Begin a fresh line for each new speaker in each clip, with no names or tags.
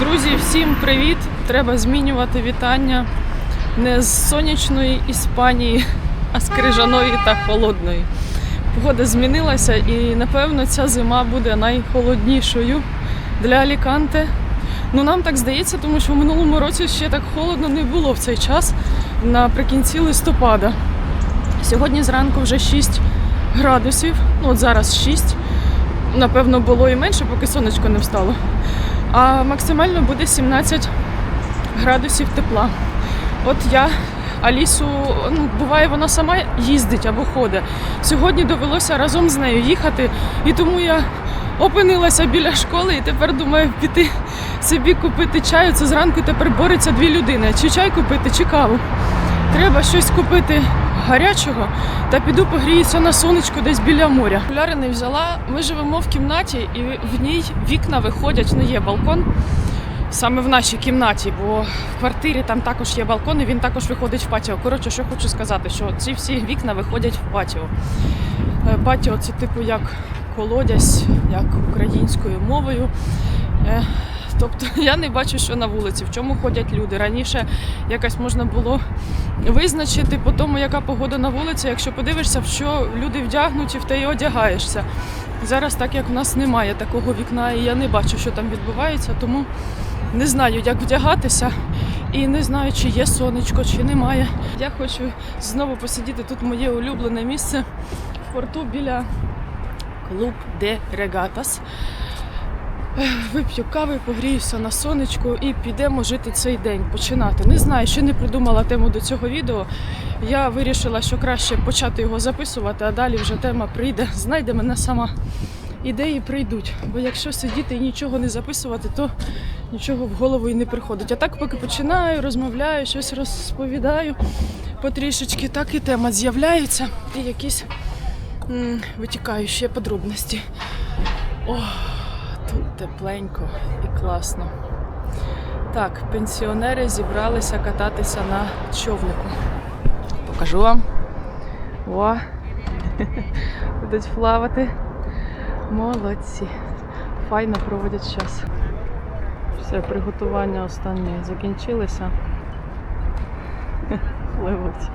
Друзі, всім привіт! Треба змінювати вітання не з сонячної Іспанії, а з крижаної та холодної. Погода змінилася і напевно ця зима буде найхолоднішою для Аліканте. Ну нам так здається, тому що в минулому році ще так холодно не було в цей час наприкінці листопада. Сьогодні зранку вже 6 градусів, ну от зараз 6. Напевно, було і менше, поки сонечко не встало. А максимально буде 17 градусів тепла. От я Алісу, ну, буває, вона сама їздить або ходить. Сьогодні довелося разом з нею їхати, і тому я опинилася біля школи і тепер думаю піти собі купити чаю. Це зранку тепер бореться дві людини: чи чай купити, чи каву. Треба щось купити гарячого та піду погріюся на сонечку десь біля моря. Окуляри не взяла. Ми живемо в кімнаті, і в ній вікна виходять, ну є балкон. Саме в нашій кімнаті, бо в квартирі там також є балкон, і він також виходить в патіо. Коротше, що хочу сказати, що ці всі вікна виходять в патіо. Е, Патіо це типу як колодязь, як українською мовою. Тобто я не бачу, що на вулиці, в чому ходять люди. Раніше якось можна було визначити по тому, яка погода на вулиці. Якщо подивишся, в що люди вдягнуті, в те й одягаєшся. Зараз, так як в нас немає такого вікна, і я не бачу, що там відбувається, тому не знаю, як вдягатися, і не знаю, чи є сонечко, чи немає. Я хочу знову посидіти тут моє улюблене місце в порту біля клуб де Регатас. Вип'ю кави, погріюся на сонечку і підемо жити цей день, починати. Не знаю, ще не придумала тему до цього відео. Я вирішила, що краще почати його записувати, а далі вже тема прийде. Знайде мене сама. Ідеї прийдуть. Бо якщо сидіти і нічого не записувати, то нічого в голову і не приходить. А так, поки починаю, розмовляю, щось розповідаю потрішечки, так і тема з'являється, і якісь м, витікають ще подробності. Ох. Тут тепленько і класно. Так, пенсіонери зібралися кататися на човнику. Покажу вам. О! Будуть плавати. Молодці. Файно проводять час. Все, приготування останнє закінчилися. Пливуть.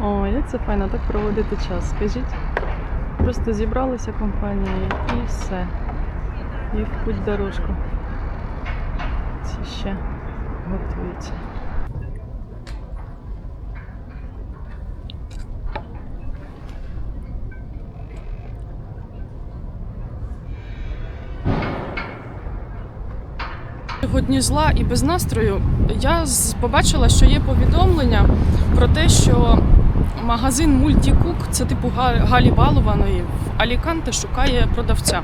О, як це файно так проводити час, скажіть. Просто зібралися компанією і все. І в путь дорожку. Ці ще готуються. Сьогодні зла і без настрою я побачила, що є повідомлення про те, що магазин Мультікук, це типу Галі Балованої в Аліканте шукає продавця.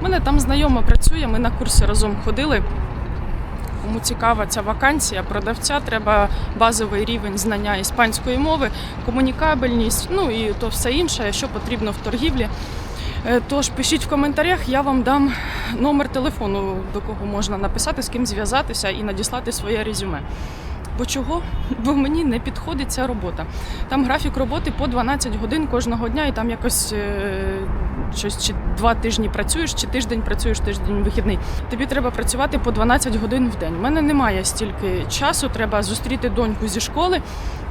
У мене там знайома працює, ми на курси разом ходили. Кому цікава ця вакансія, продавця треба базовий рівень знання іспанської мови, комунікабельність, ну і то все інше, що потрібно в торгівлі. Е, Тож пишіть в коментарях, я вам дам номер телефону, до кого можна написати, з ким зв'язатися і надіслати своє резюме. Бо чого? Бо мені не підходить ця робота. Там графік роботи по 12 годин кожного дня, і там якось е, щось чи два тижні працюєш, чи тиждень працюєш, тиждень вихідний. Тобі треба працювати по 12 годин в день. У мене немає стільки часу. Треба зустріти доньку зі школи.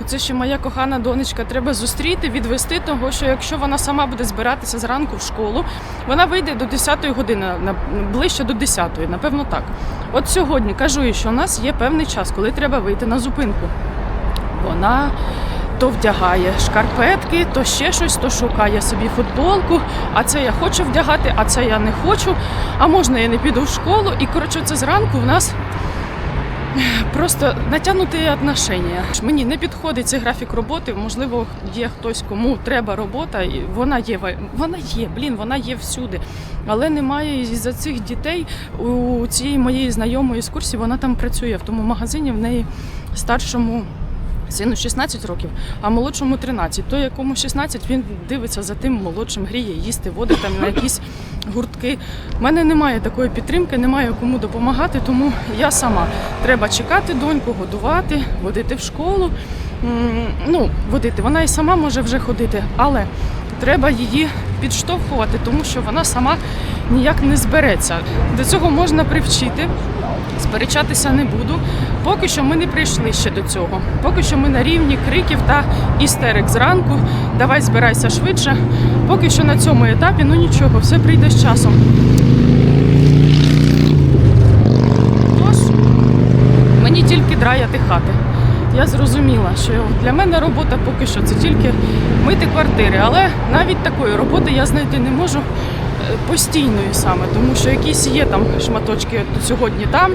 Це ще моя кохана донечка. Треба зустріти, відвести того, що якщо вона сама буде збиратися зранку в школу, вона вийде до 10 години, на- ближче до 10, напевно, так. От сьогодні кажу що у нас є певний час, коли треба вийти на зупинку. Вона то вдягає шкарпетки, то ще щось, то шукає собі футболку. А це я хочу вдягати, а це я не хочу. А можна я не піду в школу. І коротше, це зранку в нас просто натягнуті отношення. Мені не підходить цей графік роботи. Можливо, є хтось, кому треба робота, і вона є. Вона є, блін, вона є всюди. Але немає із-за цих дітей у цієї моєї знайомої з курсі. Вона там працює в тому магазині. В неї старшому. Сину 16 років, а молодшому 13. Той, якому 16, він дивиться за тим молодшим, гріє, їсти, водить там на якісь гуртки. У мене немає такої підтримки, немає кому допомагати, тому я сама. Треба чекати доньку, годувати, водити в школу. Ну, водити. Вона і сама може вже ходити, але треба її підштовхувати, тому що вона сама ніяк не збереться. До цього можна привчити. Сперечатися не буду. Поки що ми не прийшли ще до цього. Поки що ми на рівні криків та істерик зранку. Давай збирайся швидше. Поки що на цьому етапі, ну нічого, все прийде з часом. Тож, мені тільки драяти хати. Я зрозуміла, що для мене робота поки що це тільки мити квартири, але навіть такої роботи я знайти не можу постійної саме, тому що якісь є там шматочки сьогодні там,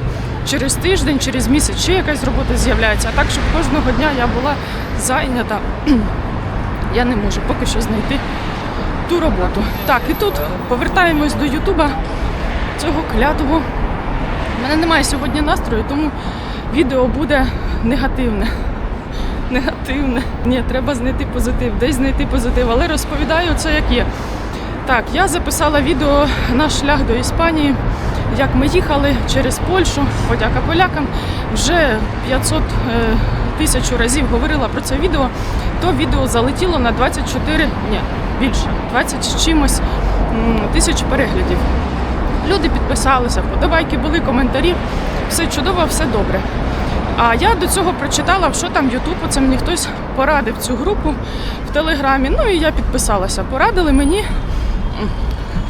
через тиждень, через місяць ще якась робота з'являється. А так, щоб кожного дня я була зайнята, я не можу поки що знайти ту роботу. Так, і тут повертаємось до Ютуба цього клятого. У мене немає сьогодні настрою, тому відео буде негативне. Негативне. Ні, треба знайти позитив, десь знайти позитив, але розповідаю це як є. Так, я записала відео наш шлях до Іспанії, як ми їхали через Польщу, подяка полякам. Вже 500 е, тисяч разів говорила про це відео. То відео залетіло на 24, ні, більше, 20 з чимось тисяч переглядів. Люди підписалися, вподобайки були, коментарі. Все чудово, все добре. А я до цього прочитала, що там Ютуб, оце мені хтось порадив цю групу в Телеграмі. Ну і я підписалася. Порадили мені,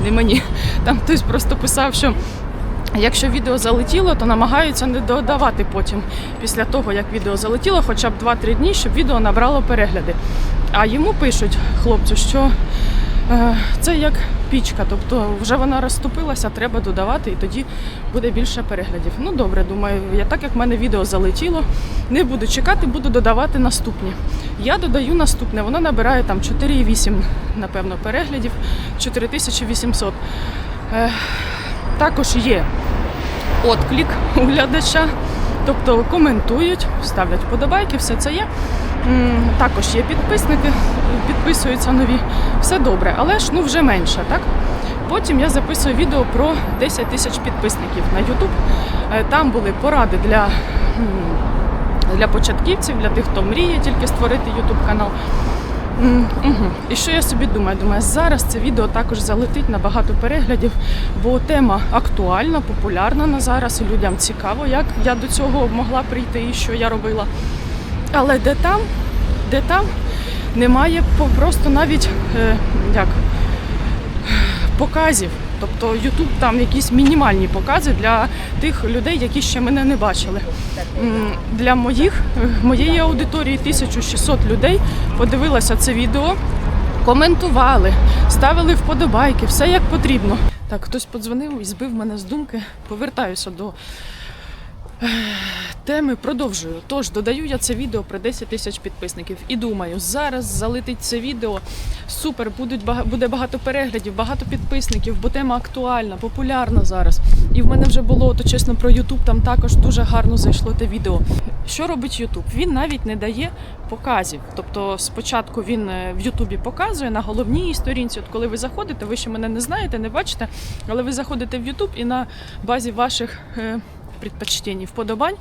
не мені, там хтось просто писав, що якщо відео залетіло, то намагаються не додавати потім, після того, як відео залетіло, хоча б 2-3 дні, щоб відео набрало перегляди. А йому пишуть хлопцю, що це як пічка, тобто вже вона розступилася, треба додавати, і тоді буде більше переглядів. Ну добре, думаю, я так як в мене відео залетіло, не буду чекати, буду додавати наступні. Я додаю наступне, воно набирає там 4,8, напевно, переглядів, 4800. Е, також є отклик у глядача, тобто коментують, ставлять вподобайки, все це є. Також є підписники, підписуються нові. Все добре, але ж ну вже менше, так? Потім я записую відео про 10 тисяч підписників на YouTube. Е, Там були поради для, для початківців, для тих, хто мріє тільки створити YouTube канал. І що я собі думаю? Думаю, зараз це відео також залетить на багато переглядів, бо тема актуальна, популярна на зараз, і людям цікаво, як я до цього могла прийти і що я робила. Але де там, де там немає просто навіть е, як показів. Тобто YouTube там якісь мінімальні покази для тих людей, які ще мене не бачили. Для моїх, моєї аудиторії 1600 людей подивилося це відео, коментували, ставили вподобайки, все як потрібно. Так, хтось подзвонив і збив мене з думки. Повертаюся до теми продовжую. Тож додаю я це відео про 10 тисяч підписників і думаю, зараз залетить це відео. Супер, будуть буде багато переглядів, багато підписників, бо тема актуальна, популярна зараз. І в мене вже було то чесно про Ютуб. Там також дуже гарно зайшло те відео. Що робить Ютуб? Він навіть не дає показів. Тобто, спочатку він е, в Ютубі показує на головній сторінці. От коли ви заходите, ви ще мене не знаєте, не бачите, але ви заходите в Ютуб і на базі ваших. Предпочтень, вподобань,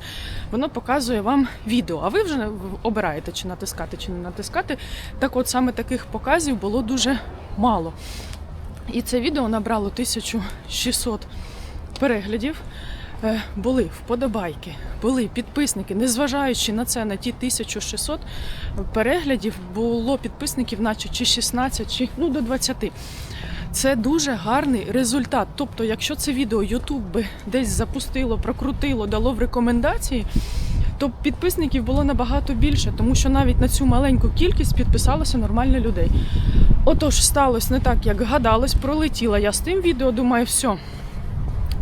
воно показує вам відео. А ви вже обираєте, чи натискати, чи не натискати. Так от саме таких показів було дуже мало. І це відео набрало 1600 переглядів. Е, Були вподобайки, були підписники, незважаючи на це, на ті 1600 переглядів, було підписників, наче чи 16, чи ну до 20. Це дуже гарний результат. Тобто, якщо це відео YouTube би десь запустило, прокрутило, дало в рекомендації, то підписників було набагато більше, тому що навіть на цю маленьку кількість підписалося нормально людей. Отож, сталося не так, як гадалось, пролетіла я з тим відео, думаю, все,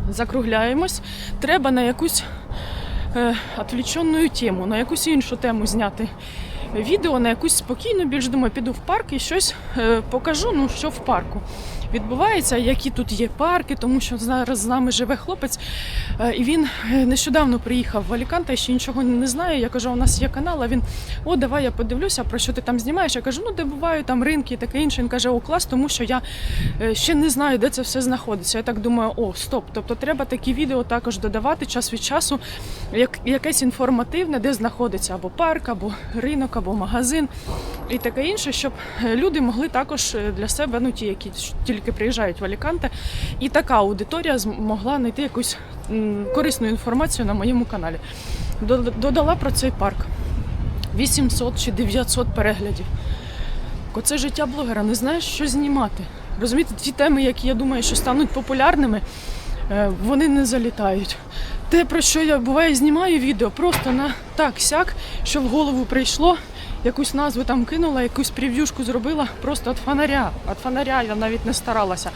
закругляємось. Треба на якусь е, тему, на якусь іншу тему зняти відео, на якусь спокійну, більш думаю, піду в парк і щось е, покажу, ну що в парку відбувається, які тут є парки, тому що зараз з нами живе хлопець, е, і він е, нещодавно приїхав в Аліканте, ще нічого не знає. Я кажу, у нас є канал. А він о, давай я подивлюся, про що ти там знімаєш. Я кажу, ну де бувають там ринки і таке інше. Він каже, о, клас, тому що я е, ще не знаю, де це все знаходиться. Я так думаю, о, стоп. Тобто треба такі відео також додавати час від часу, як якесь інформативне, де знаходиться або парк, або ринок, або магазин і таке інше, щоб е, люди могли також е, для себе, ну ті, які тільки приїжджають в Аліканте, і така аудиторія змогла знайти якусь корисну інформацію на моєму каналі. Додала про цей парк 800 чи 900 переглядів. Оце життя блогера, не знаєш, що знімати. Розумієте, ті теми, які я думаю, що стануть популярними, е, вони не залітають. Те, про що я буває, знімаю відео, просто на так сяк, що в голову прийшло, якусь назву там кинула, якусь прев'юшку зробила, просто від фонаря. Від фонаря я навіть не старалася.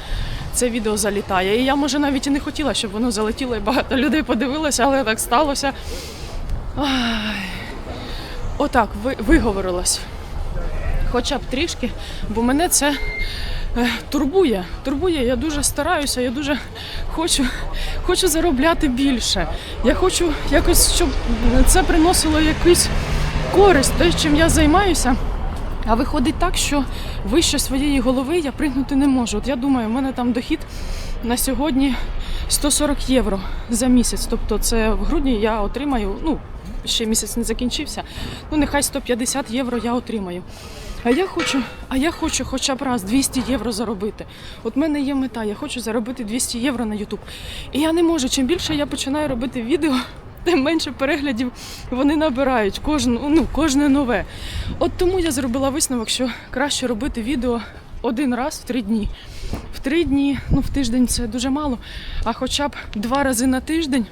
Це відео залітає. І я, може, навіть і не хотіла, щоб воно залетіло, і багато людей подивилося, але так сталося. Ай. Отак, ви, виговорилась хоча б трішки, бо мене це е, турбує. Турбує, я дуже стараюся, я дуже хочу, хочу заробляти більше. Я хочу якось, щоб це приносило якусь користь, те, чим я займаюся. А виходить так, що вище своєї голови я пригнути не можу. От я думаю, в мене там дохід на сьогодні 140 євро за місяць. Тобто це в грудні я отримаю, ну, ще місяць не закінчився, ну нехай 150 євро я отримаю. А я хочу, а я хочу хоча б раз 200 євро заробити. От в мене є мета, я хочу заробити 200 євро на YouTube. І я не можу. Чим більше я починаю робити відео, тим менше переглядів вони набирають кожну, ну, кожне нове. От тому я зробила висновок, що краще робити відео один раз в три дні. В три дні, ну в тиждень це дуже мало, а хоча б два рази на тиждень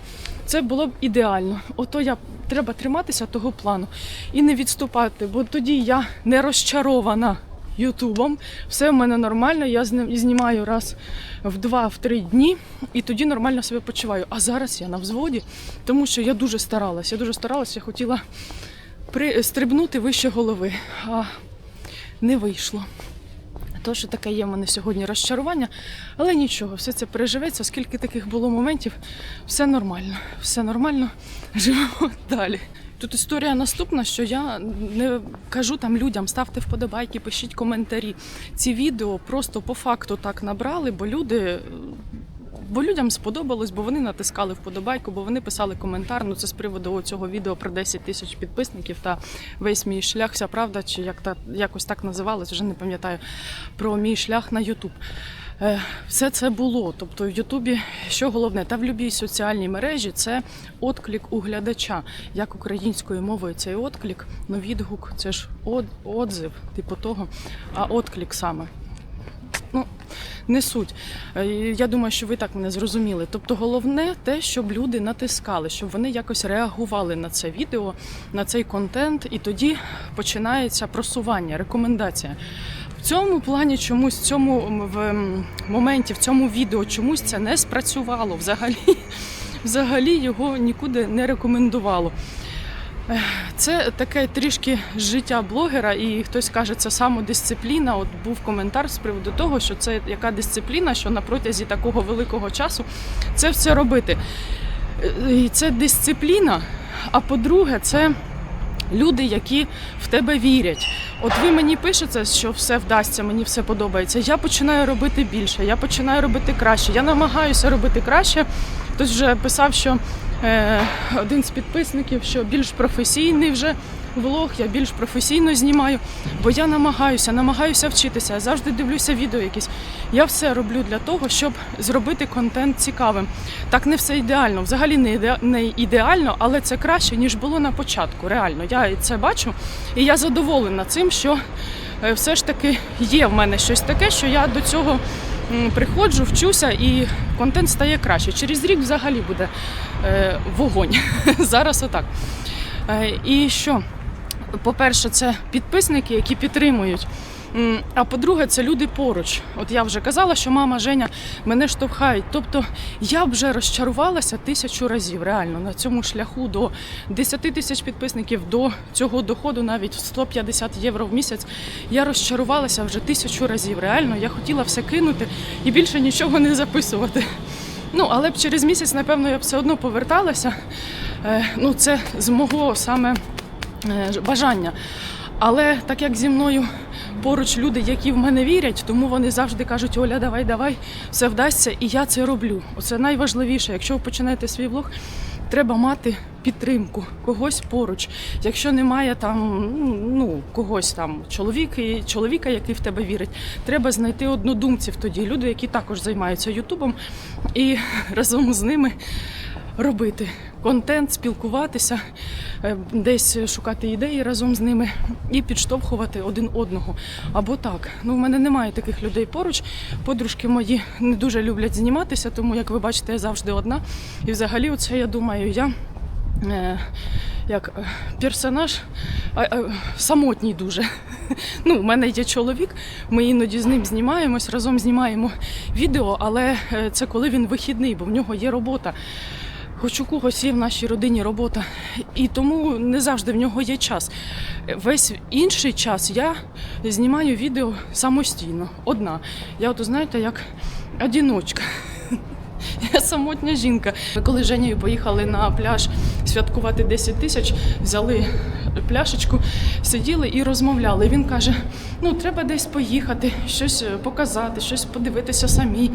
це було б ідеально. Ото я треба триматися того плану і не відступати, бо тоді я не розчарована Ютубом. Все в мене нормально, я знімаю раз в два-в три дні, і тоді нормально себе почуваю. А зараз я на взводі, тому що я дуже старалася. Я дуже старалася, я хотіла при... стрибнути вище голови, а не вийшло. Тож таке є в мене сьогодні розчарування, але нічого, все це переживеться, оскільки таких було моментів, все нормально, все нормально, живемо далі. Тут історія наступна, що я не кажу там людям, ставте вподобайки, пишіть коментарі. Ці відео просто по факту так набрали, бо люди. Бо людям сподобалось, бо вони натискали вподобайку, бо вони писали коментар. Ну це з приводу цього відео про 10 тисяч підписників та весь мій шлях, вся правда, чи як та якось так називалось, вже не пам'ятаю про мій шлях на Ютуб. Е, Все це було. Тобто в Ютубі, що головне, та в будь-якій соціальній мережі це отклик у глядача. Як українською мовою цей отклик, ну відгук, це ж от, отзив, типу того, а отклик саме. Ну, не суть. Е, Я думаю, що ви так мене зрозуміли. Тобто, головне те, щоб люди натискали, щоб вони якось реагували на це відео, на цей контент, і тоді починається просування, рекомендація. Цьому плані чомусь в цьому в моменті, в цьому відео чомусь це не спрацювало. Взагалі, взагалі його нікуди не рекомендувало. Це таке трішки життя блогера, і хтось каже, це самодисципліна. От був коментар з приводу того, що це яка дисципліна, що на протязі такого великого часу це все робити. Е, І це дисципліна. А по-друге, це люди, які в тебе вірять. От ви мені пишете, що все вдасться, мені все подобається. Я починаю робити більше, я починаю робити краще. Я намагаюся робити краще. Хтось вже писав, що е, один з підписників, що більш професійний вже влог, я більш професійно знімаю, бо я намагаюся, намагаюся вчитися. Я завжди дивлюся відео якісь. Я все роблю для того, щоб зробити контент цікавим. Так не все ідеально. Взагалі не, іде, не ідеально, але це краще, ніж було на початку. Реально, я це бачу, і я задоволена цим, що е, все ж таки є в мене щось таке, що я до цього приходжу, вчуся і контент стає краще. Через рік взагалі буде е, вогонь. Зараз отак. Е, і що? По-перше, це підписники, які підтримують. А по-друге, це люди поруч. От я вже казала, що мама Женя мене штовхають. Тобто я вже розчарувалася тисячу разів реально на цьому шляху до 10 тисяч підписників, до цього доходу навіть в 150 євро в місяць. Я розчарувалася вже тисячу разів. Реально, я хотіла все кинути і більше нічого не записувати. Ну, але б через місяць, напевно, я б все одно поверталася. Е, Ну, це з мого саме е, бажання. Але так як зі мною поруч люди, які в мене вірять, тому вони завжди кажуть: Оля, давай, давай, все вдасться, і я це роблю. Оце найважливіше. Якщо ви починаєте свій влог, треба мати підтримку, когось поруч. Якщо немає там ну когось там чоловік, чоловіка, який в тебе вірить, треба знайти однодумців тоді, люди, які також займаються Ютубом, і разом з ними робити контент, спілкуватися, е, десь шукати ідеї разом з ними і підштовхувати один одного. Або так. Ну, в мене немає таких людей поруч. Подружки мої не дуже люблять зніматися, тому як ви бачите, я завжди одна. І взагалі, оце я думаю, я. Е, як е, персонаж самотній дуже. Ну, у мене є чоловік, ми іноді з ним знімаємось, разом знімаємо відео, але це коли він вихідний, бо в нього є робота. Хоч у когось є в нашій родині робота, і тому не завжди в нього є час. Весь інший час я знімаю відео самостійно, одна. Я от знаєте, як одіночка. Я самотня жінка. Ми коли з Женєю поїхали на пляж святкувати 10 тисяч, взяли пляшечку, сиділи і розмовляли. Він каже: ну треба десь поїхати, щось е, показати, щось подивитися самі,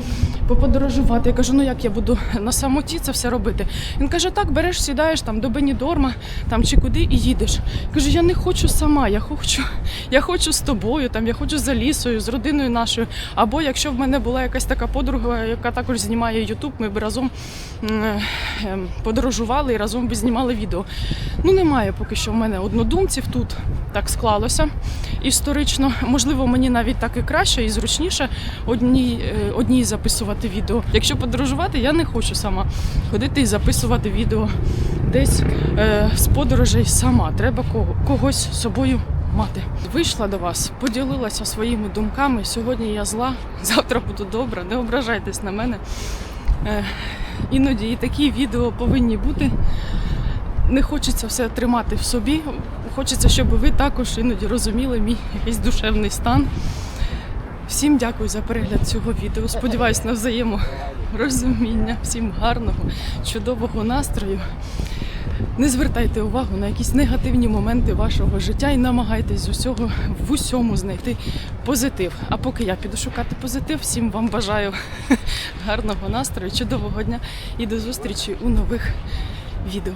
поподорожувати. Я кажу, ну як я буду на самоті це все робити? Він каже: так, береш, сідаєш там до Бенідорма там чи куди і їдеш. Я кажу, я не хочу сама, я хочу, я хочу з тобою, там я хочу за лісою, з родиною нашою. Або якщо в мене була якась така подруга, яка також знімає Ютуб, ми б разом ем, подорожували і разом би знімали відео. Ну немає поки що в мене однодумців тут. Так склалося історично. Можливо, мені навіть так і краще і зручніше одній, е, одній записувати відео. Якщо подорожувати, я не хочу сама ходити і записувати відео десь е, з подорожей сама. Треба кого, когось собою мати. Вийшла до вас, поділилася своїми думками. Сьогодні я зла, завтра буду добра. Не ображайтесь на мене. Е, іноді і такі відео повинні бути. Не хочеться все тримати в собі. Хочеться, щоб ви також іноді розуміли мій якийсь душевний стан. Всім дякую за перегляд цього відео. Сподіваюсь на взаєморозуміння. Всім гарного, чудового настрою. Не звертайте увагу на якісь негативні моменти вашого життя і намагайтесь усього в усьому знайти позитив. А поки я піду шукати позитив, всім вам бажаю гарного настрою, чудового дня і до зустрічі у нових відео.